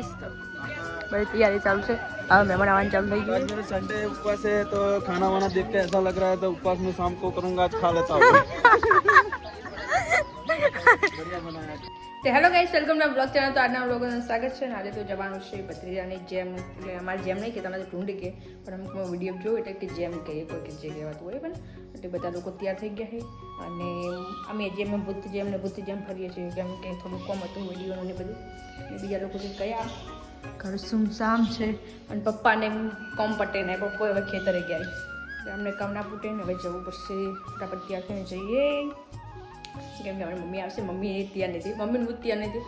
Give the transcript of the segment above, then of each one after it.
बड़ी तैयारी चालू से अब मेहमान आवान चालू भाई आज मेरे संडे उपवास है तो खाना वाना देख के ऐसा लग रहा है तो उपवास में शाम को करूंगा आज खा लेता हूँ તે hello guys welcome to blog channel તો આજના બ્લોગનું સ્વાગત છે આજે તો જવાનું છે ભત્રીજાની જેમ એટલે અમારે જેમ નહીં કે તમારે તો કે, પણ અમુક વીડિયો જોયું એટલે કે જેમ કહીએ, કોઈ કે જે કહેવાતું હોય પણ એટલે બધા લોકો તૈયાર થઈ ગયા છે. અને અમે જેમ ભૂત જેમ ને ભૂત જેમ ફરીએ છીએ, કેમ કે થોડું કોમ હતું વિડીયોનું ને બધું. બીજા લોકો જે કયા? ઘર સુમસામ છે. અને પપ્પાને કોમ પટે ને, પપ્પા હવે ખેતરે ગયા. અમને કામ ના પૂટે ને હવે જવું પડશે. ફટાફટ ત્યાં જઈએ. કેમ કે અમારી મમ્મી આવશે, મમ્મી તૈયાર નથી મમ્મી હું તૈયાર નથી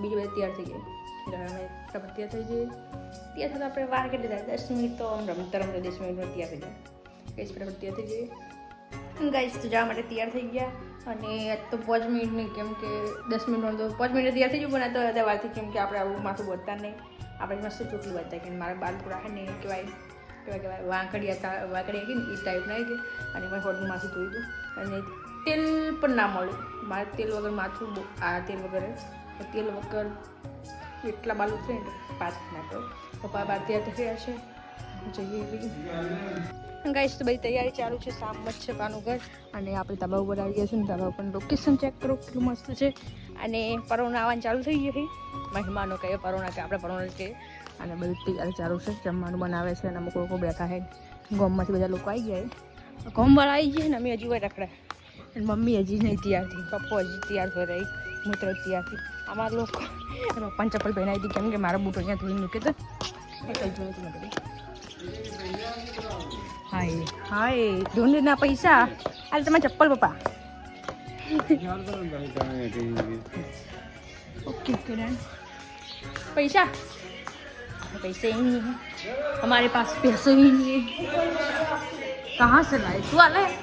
બીજી બધી તૈયાર થઈ ગઈ એટલે અમે ફટાફટ તૈયાર થઈ જઈએ તૈયાર થતાં આપણે વાર કેટલી થાય? દસ મિનિટ તો રમતા રમતા દસ મિનિટમાં તૈયાર થઈ જાય. કઈ ફટાફટ તૈયાર થઈ જઈએ ગાઈસ તો જવા માટે તૈયાર થઈ ગયા. અને તો પાંચ મિનિટની કેમ કે દસ મિનિટમાં તો પાંચ મિનિટ તૈયાર થઈ ગયું, પણ આ તો બધા વારથી કેમ કે આપણે આવું માથું બોલતા નહીં. આપણે મસ્ત ચોટલી વધતા કે મારા બાલ પૂરા ને કહેવાય કહેવાય કહેવાય વાંકડી હતા વાંકડિયા કે ને, એ ટાઈપના કે. અને મેં હોટનું માથું ધોયું હતું અને તેલ પણ ના મળ્યું મારે તેલ વગર માથું બહુ આ તેલ વગર તેલ વગર એટલા બાલ થઈ ને પાંચ ના તો પપ્પા બાર તૈયાર થઈ ગયા છે. જઈએ એવી તો બધી તૈયારી ચાલુ છે. સામ છે પાનું ઘર. અને આપણે તબા ઉપર આવી ગયા છે ને તબા ઉપર લોકેશન ચેક કરો કેટલું મસ્ત છે. અને પરોણા આવવાનું ચાલુ થઈ ગયું મહેમાનો કહીએ પરોણા કે આપણે પરોણા કહીએ. અને બધી તૈયારી ચાલુ છે. જમવાનું બનાવે છે અને અમુક લોકો બેઠા છે. ગોમમાંથી બધા લોકો આવી ગયા ગોમવાળા આવી ગયા ને, અમે હજી હોય રખડા. અને મમ્મી હજી નહીં તૈયાર થઈ પપ્પો હજી તૈયાર થઈ રહી મૂત્ર તૈયાર થઈ અમારા લોકો પપ્પાને ચપ્પલ પહેરાવી હતી કેમ કે મારા બૂટ અહીંયા ધોઈ મૂકે તો એટલે જોયું હતું મેં બધું હાય હાય ધોનીના પૈસા હાલ તમારા ચપ્પલ પપ્પા ओके किरण पैसा पैसे ही नहीं है हमारे पास पैसे ही नहीं है कहाँ से लाए तू आला है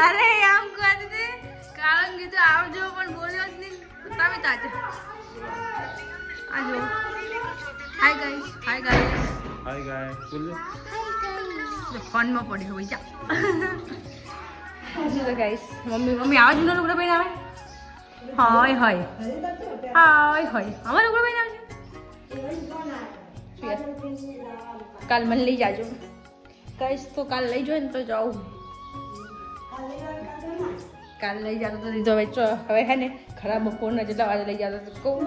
અરે આમ કરતી કારણ કીધું આવજો પણ બોલ્યો જ નહીં તમે તાજો આજો હાય ગાય હાય ગાય હાય ગાય બોલ ફોનમાં પડ્યો હોય જા તો ગાઈસ મમ્મી મમ્મી આવે જુનો લુગડા ભાઈ આવે હાય હાય હોય હોય અમારો લુગડા ભાઈ આવે કાલ મને લઈ જાજો કહીશ તો કાલ લઈ જાય ને તો જાઉં. કાલ લઈ જતો તો દીધો હવે હવે હે ને ખરાબ બપોરના જેટલા વાગે લઈ જતો તો કહું.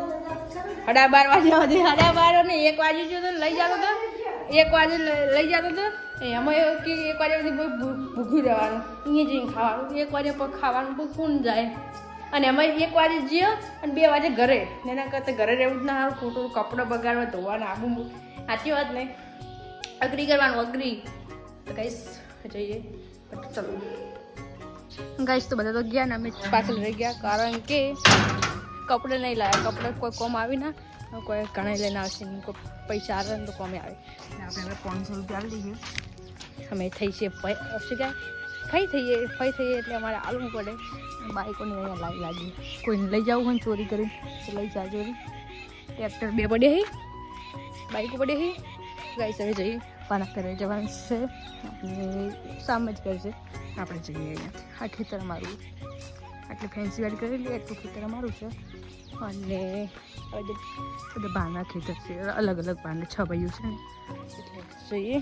સાડા બાર વાગે સુધી સાડા બાર ને એક વાગે જો તો લઈ જતો તો, એક વાગે લઈ જતો તો એમાં કે એક વાગ્યા સુધી ભૂખ્યું રહેવાનું અહીંયા જઈને ખાવાનું, એક વાગે પર ખાવાનું બહુ કોણ જાય? અને એમાં એક વાગે જઈએ અને બે વાગે ઘરે. એના કરતાં ઘરે રહેવું જ ના સારું, ખોટું કપડાં બગાડવા ધોવાના આબુ સાચી વાત નહીં અગ્રી કરવાનું અગ્રી તો ગાઈસ જઈએ. ચલો. ગાઈસ તો બધા તો ગયા ને અમે. પાછળ રહી ગયા કારણ કે કપડે નહીં લાવ્યા કપડે કોઈ કોમ આવી ના કોઈ ઘણા લઈને આવશે ને કોઈ પૈસા આવે ને તો કોમે આવે. આપણે હવે પાંચસો રૂપિયા આવી દઈએ. અમે થઈ છે શું કહેવાય? ફઈ થઈએ ફઈ થઈએ એટલે અમારે આલવું પડે. બાઈકોને અહીંયા લાવી લાગી કોઈને લઈ જવું હોય ને ચોરી કરી તો લઈ જા ચોરી ટ્રેક્ટર બે પડે હી. બાઈકો પડે હી. ગાઈ હવે જઈએ. પાના કરે જવાનું છે. આપણે સામ જ કરશે આપણે જઈએ અહીંયા આ ખેતર અમારું. આટલી ફેન્સી વાળી કરેલી એટલું ખેતર અમારું છે. અને જે બધા ભાના ખેતર છે. અલગ અલગ બહારના છ ભાઈઓ છે. ને એટલે જઈએ.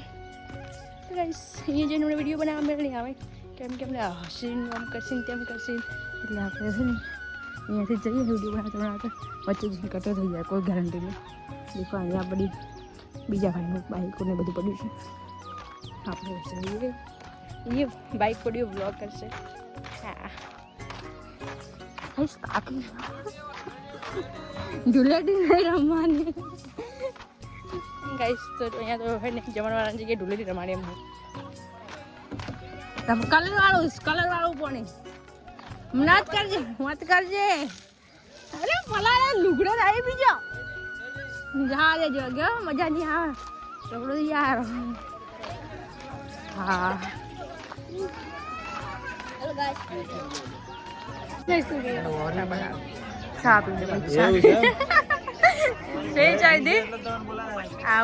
ગાઈસ અહીંયા જઈને મને વીડિયો બનાવવા મળે. નહીં આવે. કેમ કે અમને હસીને આમ કરશે તેમ કરશે એટલે આપણે છે ને અહીંયાથી જઈએ. વીડિયો બનાવતા બનાવતા વચ્ચે જઈને કટો થઈ જાય કોઈ ગેરંટી નહીં. દેખો અહીંયા બધી બીજા ભાઈનું બાઈકોને બધું પડ્યું છે. આપણે જઈએ. એ બાઈક પડ્યું બ્લોગ કરશે. હા. ધૂલેટી નહીં રમવાની. ગાઈસ, તો અહીંયા તો હોય ને જમણવાળાની જગ્યાએ ધૂલેટી રમાડી એમ. કલર વાળું કલર વાળું પણ હમણાં જ કરજે વાત કરજે. અરે પલા લુગડો આવી બીજો. જા રે જો ગયો મજા નહીં આવે ચોકડો યાર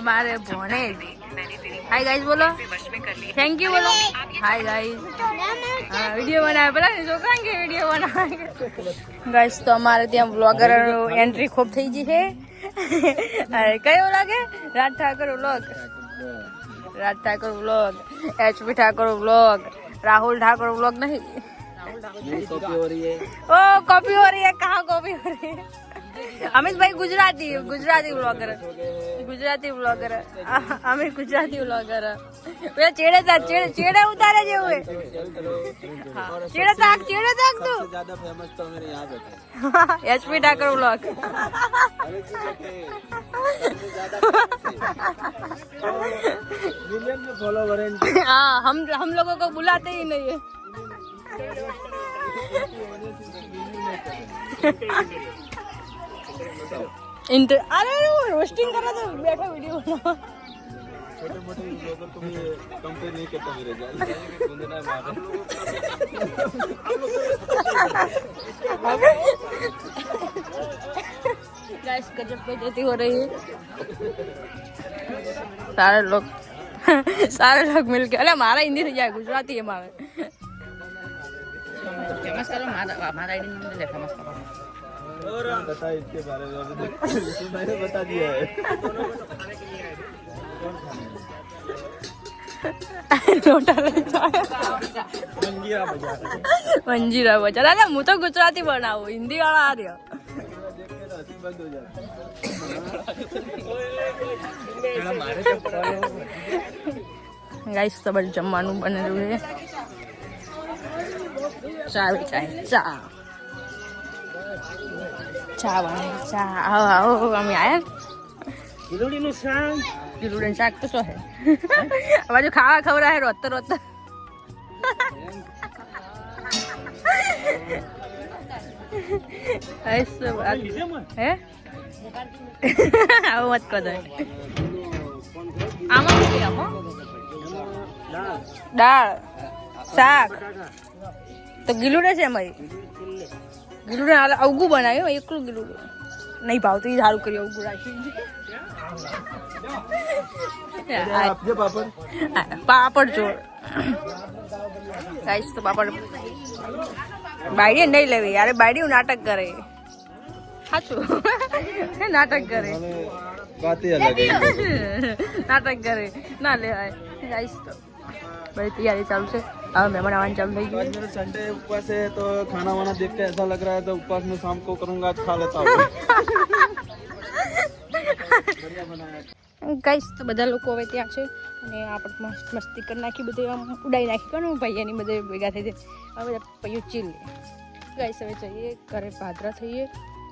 મારે હાય ગાઈઝ બોલો. થેન્ક યુ બોલો. હાય ગાઈસ હા વીડિયો બનાવે. પેલા ને છોકરા ગાઈસ તો અમારે ત્યાં બ્લોગર એન્ટ્રી ખૂબ થઈ ગઈ છે. અરે કયો લાગે Raj Thakar vlog Raj Thakar vlog HP Thakar vlog Rahul Thakur vlog नहीं नहीं कॉपी हो रही है ओ कॉपी हो रही है कहाँ कॉपी हो रही है अमित भाई Gujarati Gujarati blogger Gujarati blogger Amit Gujarati blogger પેલા ચેડે તાક ચેડે ચેડે ઉતારે જેવું હે હા, ચેડે તાક ચેડે તાક તું सबसे ज्यादा फेमस तो मेरे यहाँ पे थे एचपी ठाकर ब्लॉग मिलियन में फॉलोवर है हाँ हम हम लोगों को बुलाते ही नहीं है इंटर अरे वो रोस्टिंग कर रहा था बैठा वीडियो बना छोटे मोटे ब्लॉगर को भी कंपेयर नहीं करता मेरे जाल गुंजना मार गाइस गजब बेइज्जती हो रही है सारे लोग सारे लोग मिलके अरे हमारा हिंदी से जाए गुजराती है हमारा फेमस करो हमारा हमारा आईडी नहीं मिले फेमस करो बता इसके बारे में अभी तक इसको मैंने बता दिया है નોટા લઈ જાય मंगीरा बाजार મંજીરા બચારા અરે હું તો ગુજરાતી બનાવું હિન્દી વાળા આ રહ્યો देख के तो हंसी बंद हो जाती ગાઈસ તો બધું જમવાનું બનેલું છે ચા વેચાય ચા ચા બને ચા. આવો આવો અમે આવ્યા ગીલુડીનું શાક? ગીલુડન શાક તો શું હે? બાજુ ખાવા ખવડાવે રોત રોત ગાઈસ તો. આ- હે? આવું મત કહો આમાં? દાળ શાક. તો ગીલુડે છે અમારી? ગીલુડે હાલ અવગું બનાવ્યું એકલું ગીલું નહીં ભાવતું એ સારું કર્યું અવગું રાખ્યું પાપડ. પાપડ જો સાઈઝ તો પાપડ બાઈડીએ નહીં લેવી યારે બાયડી નાટક કરે. સાચું? નાટક કરે. નાટક કરે. ના લેવાય. સાઈઝ તો બધી તૈયારી ચાલુ છે હવે મહેમાન આવવાનું ચાલુ થઈ आज ગયું मेरा संडे उपवास है तो खाना वाना देख के ऐसा लग रहा है तो उपवास में शाम को करूंगा आज खा लेता हूँ बढ़िया बनाया ગાઈસ તો બધા લોકો હવે ત્યાં છે અને આપણે મસ્ત મસ્તી કરી નાખી બધું આમ ઉડાઈ નાખી કોનું પૈયાની બધે ભેગા થઈ જાય હવે બધા પૈયું ચીલ ગાઈસ હવે જઈએ ઘરે પાદરા થઈએ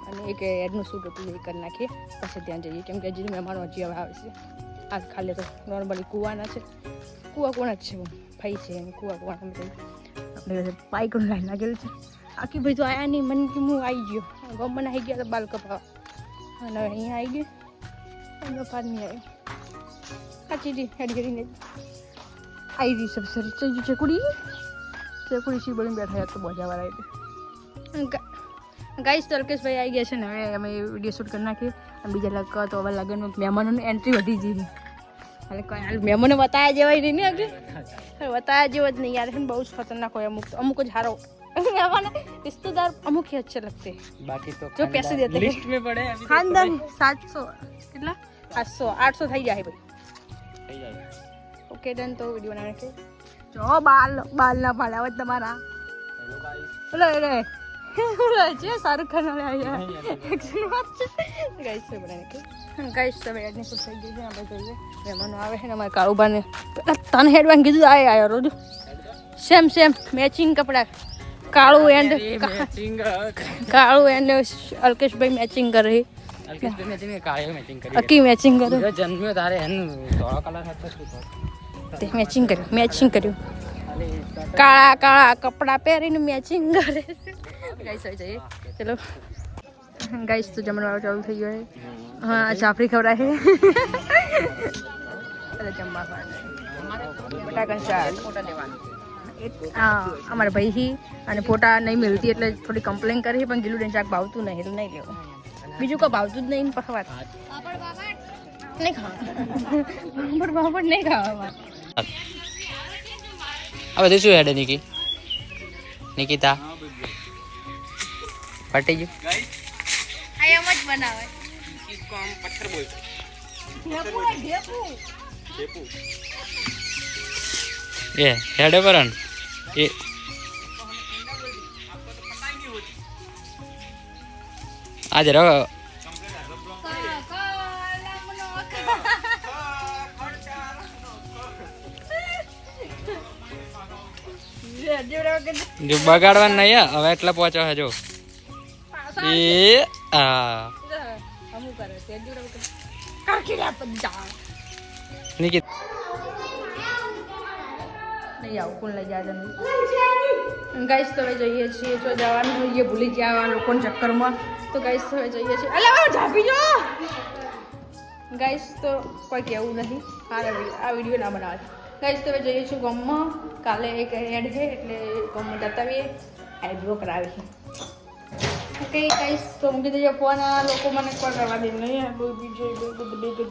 અને એક એડનું શૂટ હતું એ કરી નાખીએ પછી ત્યાં જઈએ કેમ કે હજી મહેમાનો હજી હવે આવે છે આજ ખાલી તો નોર્મલી કૂવાના છે કૂવા કોણ જ છે ભાઈ છે અને કૂવા કૂવાના બધું આપણે બધા પાઇકોનું લાઈન લાગેલું છે. આખી ભાઈ તો આયા નહીં મને કે હું આવી ગયો. ગમન આવી ગયા તો બાલ કપાવા. અને અહીંયા આવી ગયો એમનો પાર નહીં આવ્યો સાચી જી હેડ કરીને આવી રહી સબ સર ચઈ ચકુડી ચકુડી સી બળીને બેઠા તો બોજાવાળા આવી ગાઈસ તો અલ્કેશભાઈ આવી ગયા છે ને હવે અમે વીડિયો શૂટ કરી નાખીએ. અને બીજા લગ તો હવે લગ્નમાં મહેમાનોની એન્ટ્રી વધી જઈ એટલે કોઈ હાલ મહેમાનો બતાવ્યા જેવાય નહીં ને અગે બતાવ્યા જેવો જ નહીં યાર બહુ જ ખતરનાક હોય અમુક અમુક જ હારો મહેમાન रिश्तेदार अमुक ही अच्छे लगते हैं बाकी तो जो पैसे देते हैं लिस्ट में पड़े अभी ખાનદાન સાતસો કેટલા સાતસો આઠસો થઈ જાય ભાઈ ઓકે ડન તો વિડીયો બનાવે છે જો બાલ બાલ ના પાડ્યા હોય તમારા ઓલો રે ઓલો છે શાહરુખ ખાન આવ્યા. ગાઈસ તો બનાવે ગાઈસ તો એડની ખુશ થઈ ગઈ છે આપણે જોઈએ. મહેમાનો આવે છે ને અમારા પેલા તને હેડવાન કીધું આય આયો રોજ. સેમ સેમ મેચિંગ કપડા. કાળું એન્ડ કાળું એન્ડ અલ્કેશભાઈ મેચિંગ કરે અલ્કેશ મેચિંગ કાળે મેચિંગ કરી અકી મેચિંગ કરે. જન્મ્યો તારે એનું ધોળો કલર હતો તે મેચિંગ કર્યું મેચિંગ કર્યું. કાળા કાળા કપડાં પહેરીને મેચિંગ કરે ગાઈસ આવી જઈએ. ચલો. ગાઈસ તો જમણવાર ચાલુ થઈ ગયો હા ચાફરી ખવડાય છે. એટલે જમવા શાક હા અમારા ભાઈ હી અને ફોટા નહીં મળતી એટલે થોડી કમ્પ્લેન કરી પણ ગીલું શાક ભાવતું નહીં એટલે નહીં લેવું. બીજું કોઈ ભાવતું જ નહીં પખવાત નહીં ખાવા પણ નહીં ખાવા આ બધું શું હેડે નિકી? નિકિતા? ફટી ગયું? આ એમ જ બનાવે. આજે જો બગાડવાનું નહીં હવે એટલે પહોંચો હજો એ આ નિકિત. નહીં આવું કોણ લઈ જાય ગાઈસ તો હવે જઈએ છીએ જો જવાનું એ ભૂલી ગયા લોકોના ચક્કરમાં. તો ગાઈસ તો હવે જઈએ છીએ. અલે ઝાપી જો! ગાઈસ તો કોઈ કહેવું નહીં. આ વીડિયો ના બનાવે. ગાઈસ તો હવે જઈએ છીએ ગમમાં. કાલે એક એડ છે, એટલે ગમમાં જતા આવીએ આઈબ્રો કરાવી ઓકે ગાઈસ તો મૂકી દેજો. ફોન લોકો મને કોલ કરવા દે. નહીં, આ બધું બીજું બધું બધું